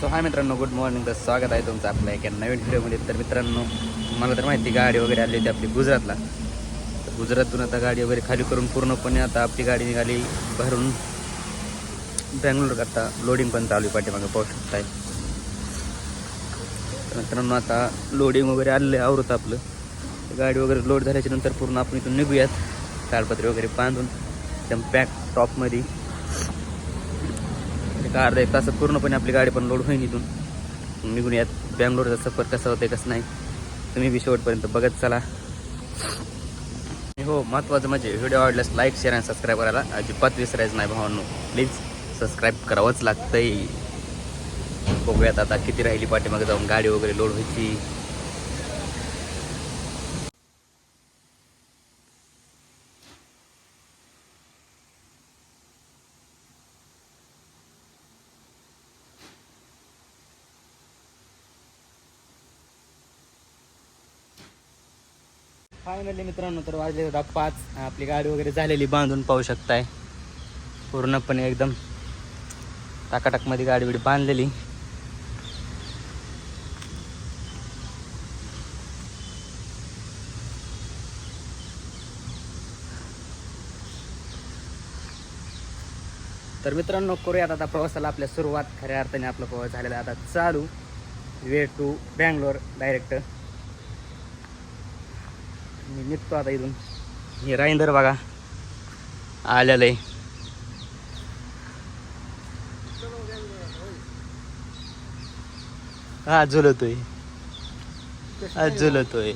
So हाय मित्रांनो good morning तर स्वागत आहे तुमचं आपल्या एका नवीन व्हिडिओमध्ये तर मित्रांनो मला तर माहिती गाडी वगैरे आली होती आपली गुजरातला. तर गुजरातून आता गाडी वगैरे खाली करून पूर्णपणे आता आपली गाडी निघाली भरून. बँगलोर करता लोडिंग पण चालू आहे पाठीमागं पाहू शकताय तर मित्रांनो आता लोडिंग वगैरे आलेलं आहे आवरत आपलं. गाडी वगैरे लोड झाल्याच्यानंतर पूर्ण आपण इथून निघूयात. ताडपत्री वगैरे बांधून. एकदम पॅक टॉपमध्ये एक अर्धा एक तासात पूर्णपणे आपली गाडी पण लोड होईल इथून. निघून यात. बँगलोरचा सफर कसा होते कसं नाही तुम्ही बी शेवटपर्यंत बघत चला. हो महत्त्वाचं म्हणजे व्हिडिओ आवडल्यास लाईक शेअर आणि सबस्क्राईब करायला अजिबात विसरायचं नाही भावांनो. प्लीज सबस्क्राईब करावंच लागतंय. बघूयात आता किती राहिली पाठीमागे जाऊन गाडी वगैरे लोड व्हायची. फायनली मित्रांनो तर वाजले होता पाच. आपली गाडी वगैरे झालेली बांधून पाहू शकताय. पूर्णपणे एकदम टाकाटाकमध्ये गाडी बिडी बांधलेली. तर मित्रांनो करूयात आता प्रवासाला आपल्या सुरुवात. खऱ्या अर्थाने आपला प्रवास झालेला आता चालू. वे टू बँगलोर डायरेक्ट मी निघतो आता इथून. हे राईंदर बघा. आलेलं आहे हा झुलतोय. हा झुलतोय.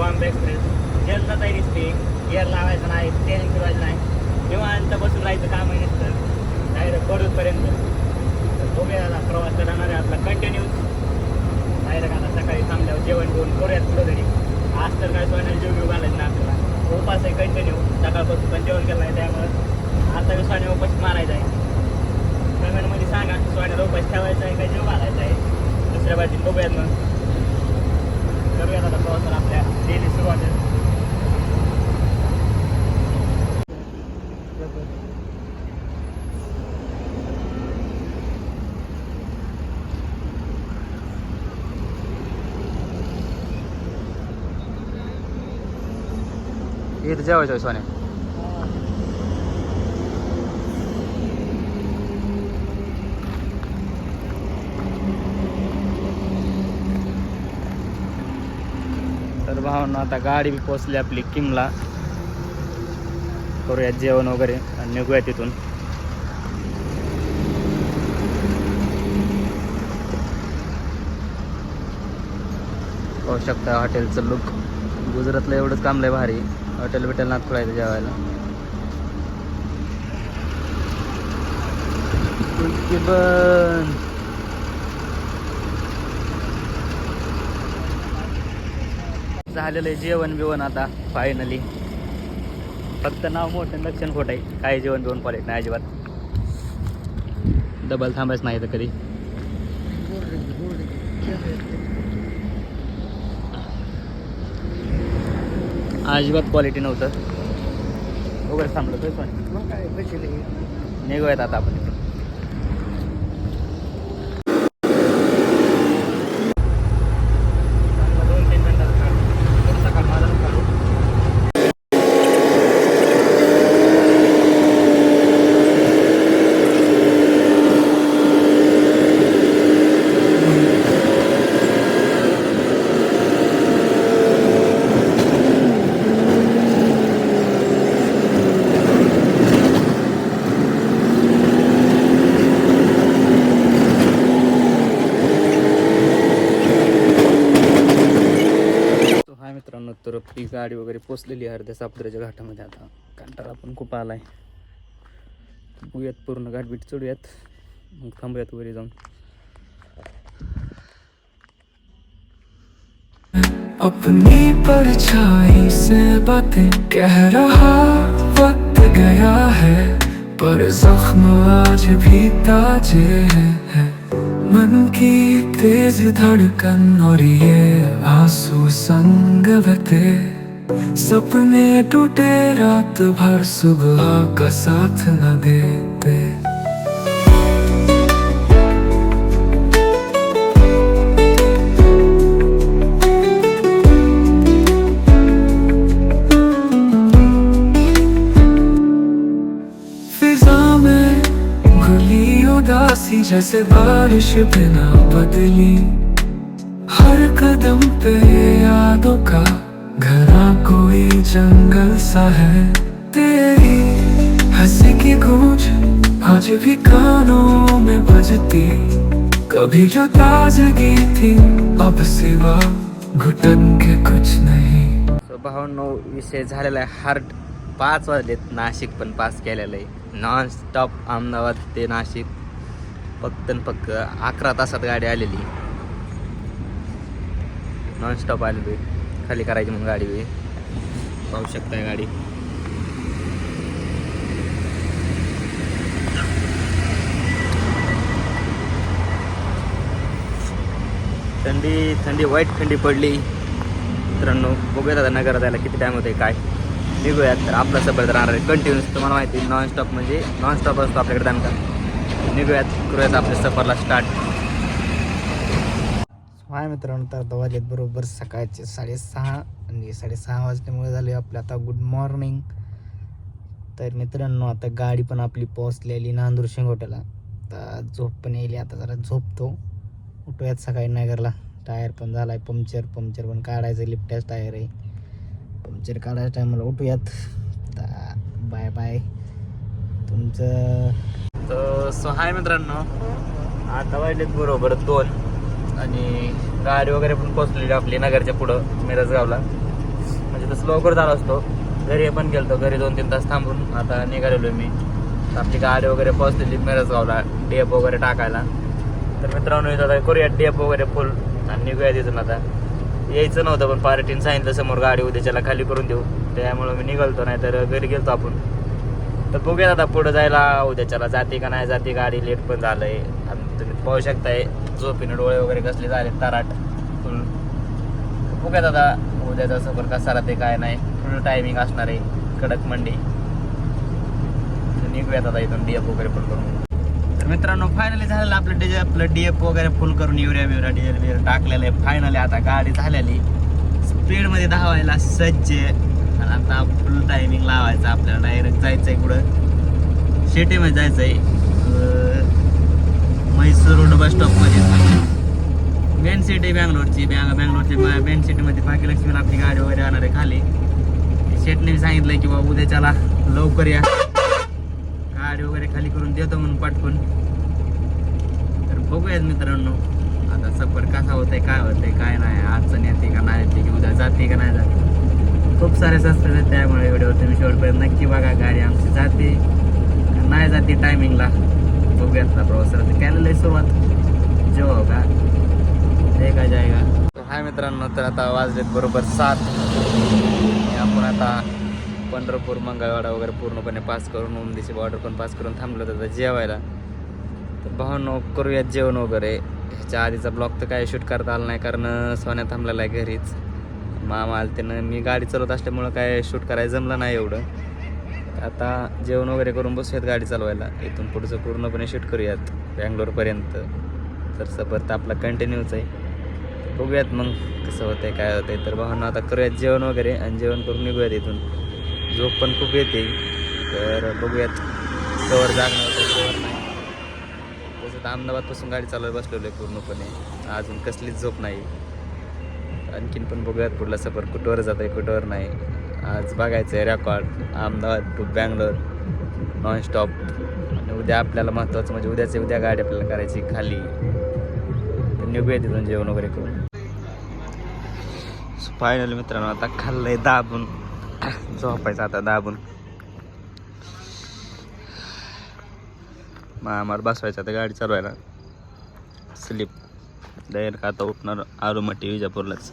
बॉम्बे एक्सप्रेस. जलता तरी दिसते गिअर लावायचं नाही ट्रेन फिरवायचं नाही. निवांत बसून राहायचं काम आहे नुसतं. डायरेक्ट बरोबरपर्यंत तर बघूया प्रवास करणार आहे आपला कंटिन्यू डायरेक्ट आता सकाळी थांबल्यावर जेवण घेऊन करूयात कुठं तरी आज तर काय सोन्याला जीव घेऊ घालायचं ना आपल्याला. उपास आहे कंटिन्यू सकाळपासून पण जेवण केलं आहे त्यामुळं. आता मी सोन्या उपास मारायचा आहे. कमेंटमध्ये सांगा सोन्याला उपास ठेवायचा आहे का जीव घालायचा आहे? दुसऱ्या बाजून बघूयात मग. करूयात आता प्रवासाला आपल्या डेली सुरुवात आहे इथं जेवायचं तर भावना आता गाडी बी पोचली आपली किमला. करूयात जेवण वगैरे आणि निघूया तिथून. पाहू शकता हॉटेलचं लुक गुजरातला एवढंच काम लय भारी. हॉटेल बिटेल नात खुळायचं जेवायला. बन झालेलं आहे जेवण बिवण आता फायनली फक्त नाव मोठं लक्षण खोट आहे. काय जेवण बिवण क्वालिटी नाही अजिबात. डबल थांबायच नाही तर कधी. अजिबात क्वालिटी नव्हतं. वगैरे थांबलं तर पण. निघूयात आता आपण. गाडी वगैरे पोचलेली आहे अर्ध्या सापुद्राच्या घाटामध्ये आता. कंटाळा पण खूप आलाय. बघूयात पूर्ण गाठबीट चढूयात. मग थांबूयात वरी जाऊन. अपनी परछाई से बातें कह रहा वक्त गया है, पर जख्म आज भी ताजे हैं। मन की तेज धड़कन और ये आँसू संग बते सपने टूटे रात भर सुबह का साथ न देते। फिजा में घुली उदासी जैसे बारिश बिना बदली। हर कदम पे यादों का घरा कोई जंगल सा है तेरी। हंसी की गूंज आज भी कानों में बजती। कभी जो ताजगी थी अब सिवा घुटन के कुछ नहीं। सो भावनो विषय झालेला आहे. हार्ट पाच वाजलेत. नाशिक पण पास केलेलं आहे. नॉन स्टॉप अहमदाबाद ते नाशिक. फक्त न फक्त अकरा तासात गाडी आलेली. नॉन स्टॉप आलेली खाली करायची म्हणून गाडी पाहू शकताय गाडी. थंडी थंडी वाईट थंडी पडली. मित्रांनो बघूयात आता नगर जायला किती टाईम होते काय? निघूयात. तर आपला सफर तर राहणार आहे कंटिन्यूस तुम्हाला माहिती आहे नॉन स्टॉप म्हणजे नॉन स्टॉप असतो आपल्याकडे दणका. निघूयात करूयात आपल्या सफरला स्टार्ट हाय मित्रांनो तर आता वाजलेत बरोबर सकाळचे साडेसहा आणि साडेसहा वाजल्यामुळे झाले आपलं आता गुड मॉर्निंग तर मित्रांनो आता गाडी पण आपली पोहोचलेली नांदूर शेंगोट्याला. आता झोप पण येईल आता जरा झोपतो. उठूयात सकाळी नगरला. टायर पण झाला आहे पंक्चर पंक्चर पण काढायचं लिफ्टॅच टायर आहे. पंक्चर काढायच्या टायमाला उठूयात. आता बाय बाय तुमचं तर सो हाय मित्रांनो. आता वाजलेत बरोबर दोन. आणि गाडी वगैरे पण पोचलेली आपली नगरच्या पुढं मिरजगावला. म्हणजे तसं लवकर झाला असतो. घरी पण गेलतो. घरी दोन तीन तास थांबून आता निघालेलो मी. तर आपली गाडी वगैरे पोचलेली मिरजगावला डेप वगैरे टाकायला. तर मित्रांनो इथं आता करूया डेप वगैरे फुल आणि निघूया तिथून आता. यायचं नव्हतं पण पार्टीने सांगितलं समोर गाडी उद्याच्याला खाली करून देऊ. त्यामुळे मी निघालतो नाही तर घरी गेलतो आपण. तर बघूया आता पुढं जायला उद्याच्याला जाते का नाही जाते गाडी लेट पण झालंय. आणि तुम्ही पाहू शकताय झोपीने डोळे वगैरे कसले झाले तराट. फुल. बघा दादा उद्याचा सफर कसा राहते काय नाही. फुल टायमिंग असणार आहे कडक मंडी. निघूया दादा इथून डीएफ वगैरे फुल करून. तर मित्रांनो फायनली झालेलं आपलं डीजे आपलं डीएफ वगैरे फुल करून युरिया बिवरिया डिझेल बिझेल टाकलेलं आहे. फायनली आता गाडी झालेली. स्पीडमध्ये धावायला सज्ज आहे. आणि आता फुल टायमिंग लावायचं आपल्याला डायरेक्ट जायचंय कुठं? शेटीमध्ये जायचंय. आहे म्हैसूर रोड बस स्टॉपमध्ये मेन सिटी बँगलोरची बँग बँगलोरची मेन सिटीमध्ये भाग्यलक्ष्मीला आपली गाडी वगैरे येणार आहे खाली. शेटने सांगितलंय की बाबा उद्याच्याला लवकर या. गाडी वगैरे खाली करून देतो म्हणून पाठवून तर बघूयात मित्रांनो आता सफर कसा होतंय काय होतंय काय नाही अडचण येते का नाही येते की उद्या जाते का नाही जाते. खूप सारे सस्पेन्स आहेत त्यामुळे व्हिडिओ तुम्ही शेवटपर्यंत नक्की बघा गाडी आमची जाते नाही जाते टायमिंगला बघूयात ना तर केलेलं आहे सुरुवात. जेव्हा होगा. का जायगा. हाय मित्रांनो तर आता वाजलेत बरोबर सात. आपण आता पंढरपूर मंगळवाडा वगैरे पूर्णपणे पास करून उमदीची बॉर्डर पण पास करून थांबलो होतो जेवायला. तर भावनो करूयात जेवण वगैरे. ह्याच्या आधीचा ब्लॉग तर काय शूट करता आला नाही कारण सोन्या थांबलेला आहे घरीच. मामा आलते ना मी गाडी चालवत असल्यामुळं काय शूट करायला जमलं नाही एवढं. आता जेवण वगैरे करून बसूयात गाडी चालवायला. इथून पुढचं पूर्णपणे शूट करूयात बँगलोरपर्यंत. तर सफर तर आपला कंटिन्यूच आहे. बघूयात मग कसं होतं आहे काय होतं आहे तर भावना आता करूयात जेवण वगैरे आणि जेवण करून निघूयात इथून. झोप पण खूप येते. तर बघूयात कवर जागणार होतं कवर नाही. तसं तर अहमदाबादपासून गाडी चालवत बसलेलो आहे पूर्णपणे. अजून कसलीच झोप नाही. आणखीन पण बघूयात पुढला सफर कुठवर जात आहे कुठवर नाही. आज बघायचं आहे record Ahmedabad to Bangalore nonstop आणि उद्या आपल्याला महत्त्वाचं म्हणजे उद्याचे उद्या गाडी आपल्याला करायची खाली. निघूया तिथून जेवण वगैरे करून. फायनल मित्रांनो आता खाल्लंय दाबून. झोपायचं आता दाबून. मामार बसवायचं आता गाडी चालवायला. स्लिप डायरेक्ट आता उठणार आरुमटी विजापूरलाच.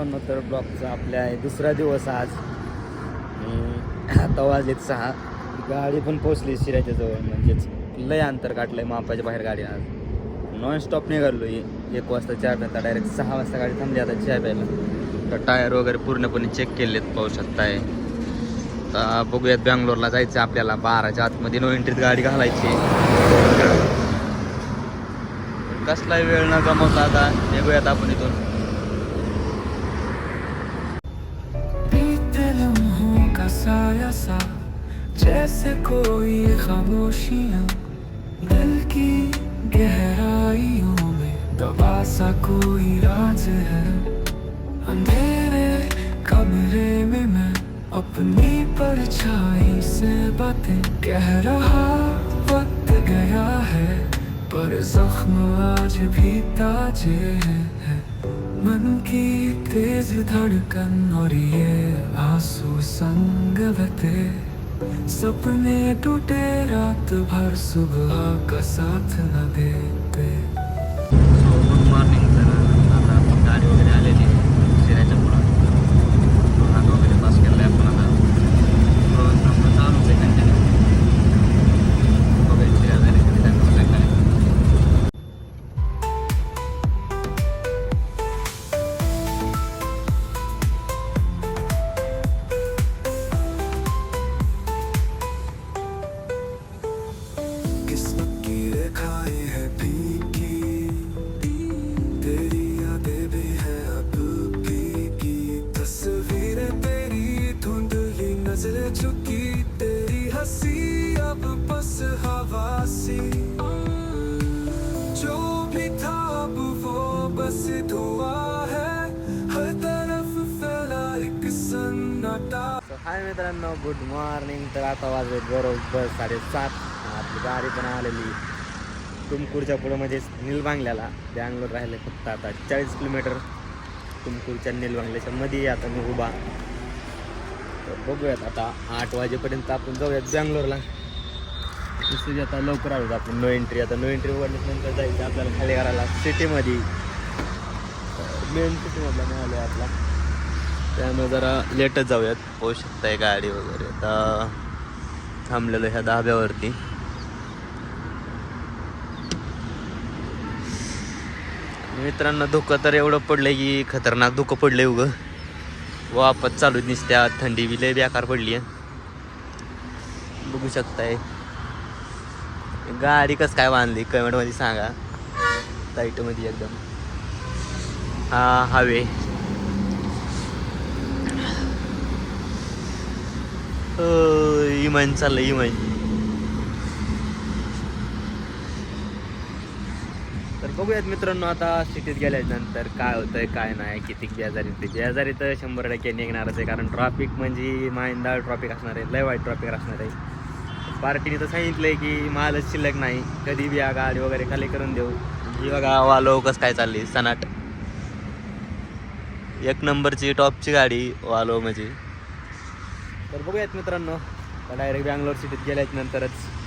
मॉर्निंग तर ब्लॉकचा आपल्या आहे. दुसरा दिवस आज. आणि आता वाजलेत सहा. गाडी पण पोचली शिराच्या जवळ म्हणजेच लय अंतर काढलंय मापाच्या बाहेर गाडी आज. नॉन स्टॉप निघालो एक वाजता चहा प्यायला डायरेक्ट सहा वाजता गाडी थांबली आता चहा प्यायला. तर टायर वगैरे पूर्णपणे चेक केलेत पाहू शकताय. आता बघूयात बँगलोरला जायचं आपल्याला. बाराच्या आतमध्ये नो एंट्रीत गाडी घालायची. कसलाही वेळ न गमवता आता निघूयात आपण इथून. जैसे कोई खामोशियाँ, दिल की गहराइयों में दबा सा कोई राज है। अंधेरे कमरे में मैं अपनी परछाई से बातें कह रहा वक्त गया है, पर जख्म आज भी ताजे हैं। मन की तेज धड़कन और ये आँसू संग बहते सपने टूटे रात भर सुबह का साथ न देते। मॉर्निंग चुकी तेरी हंसी अब बस हवासी। जो भी था अब वो बस धुआं है। हर तरफ फैला एक सन्नाटा। हाय मित्रांनो गुड मॉर्निंग तर आता वाजले बरोबर साडेसात. आपली गाडी पण आलेली. तुमकूरच्या पुढं म्हणजेच नीलबांगल्याला. बँगलोर राहिले फक्त आता चाळीस किलोमीटर. तुमकूरच्या निलवांगल्याच्या मध्ये आता मी उभा. तर बघूयात आता आठ वाजेपर्यंत आपण जाऊयात बँगलोरला. तसंच आता लवकर आलो आपण नो एंट्री आता नो एंट्री उघडल्यानंतर जायचं आपल्याला खाली करायला सिटीमध्ये मेन सिटीमधला नाही आहे आपला. त्यामुळे जरा लेटच जाऊयात. होऊ शकताय गाडी वगैरे. आता थांबलेलो ह्या धाब्यावरती. मित्रांना धुकं तर एवढं पडलंय की खतरनाक धुकं पडलंय उगं. वापस चालू दिसत्या थंडी बी लय बेकार पडली आहे. बघू शकताय. गाडी कस काय बांधली? कमेंटमध्ये सांगा. टाईटमध्ये एकदम. हा हवे. इमान चाललं इमान. तर बघूयात मित्रांनो आता सिटीत गेल्यानंतर काय होतंय काय नाही. किती बेजारी ते बेजारी तर शंभर टक्के निघणारच आहे. कारण ट्रॉफिक म्हणजे माहिंदा ट्रॉफिक असणार आहे. लय वाईट ट्रॉफिक असणार आहे. पार्टीने तर सांगितलंय की मालच शिल्लक नाही. कधी बी या गाडी वगैरे खाली करून देऊ. ही बघा वालो कसं काय चालली? सनाट. एक नंबरची टॉपची गाडी वालो म्हणजे. तर बघूयात मित्रांनो. डायरेक्ट बँगलोर सिटीत गेल्याच नंतरच.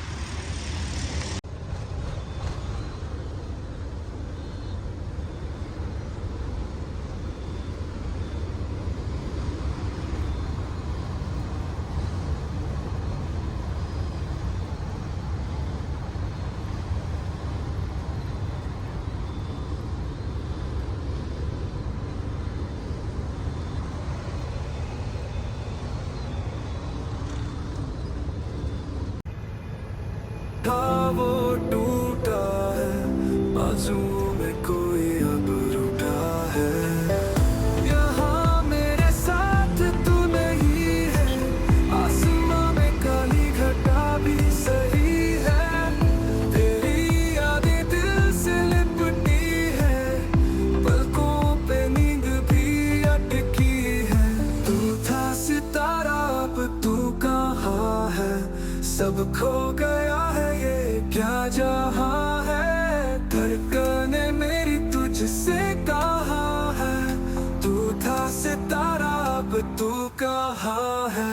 तू कहाँ है?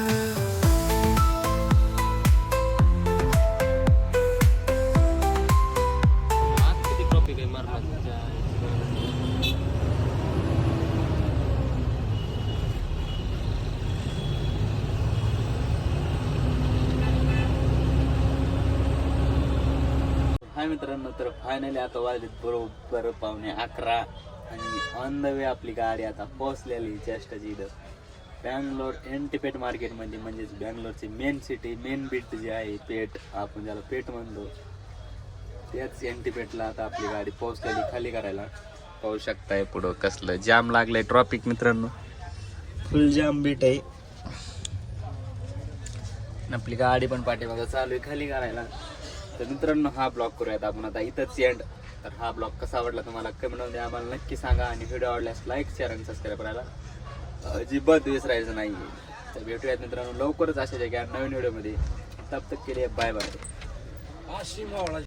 हाय मित्रांनो तर फायनली आता वाजलेत बरोबर पावणे अकरा आणि ऑन द वे आपली गाडी आता पोहोचलेली जस्टच इथं. बँगलोर एंटीपेट मार्केटमध्ये म्हणजेच बँगलोरची मेन सिटी मेन बीट जी आहे पेठ आपण ज्याला पेठ म्हणतो त्याच एंटीपेटला आता आपली गाडी पोहोचलेली खाली करायला. पाहू शकताय पुढं कसलं जाम लागलंय ट्रॉफिक मित्रांनो. फुल जाम बीट आहे. आपली गाडी पण पाठीमागं चालू आहे खाली करायला. तर मित्रांनो हा ब्लॉग करूयात आपण. आता इथंच एंड तर हा ब्लॉग कसा आवडला तुम्हाला कमेंटमध्ये आम्हाला नक्की सांगा. आणि व्हिडिओ आवडल्यास लाईक शेअर आणि सबस्क्राईब करायला. अजिबात विसरायचं नाही तर भेटूयात मित्रांनो लवकरच अशा जाग्या नवीन व्हिडिओमध्ये. तब तक के बाय बाय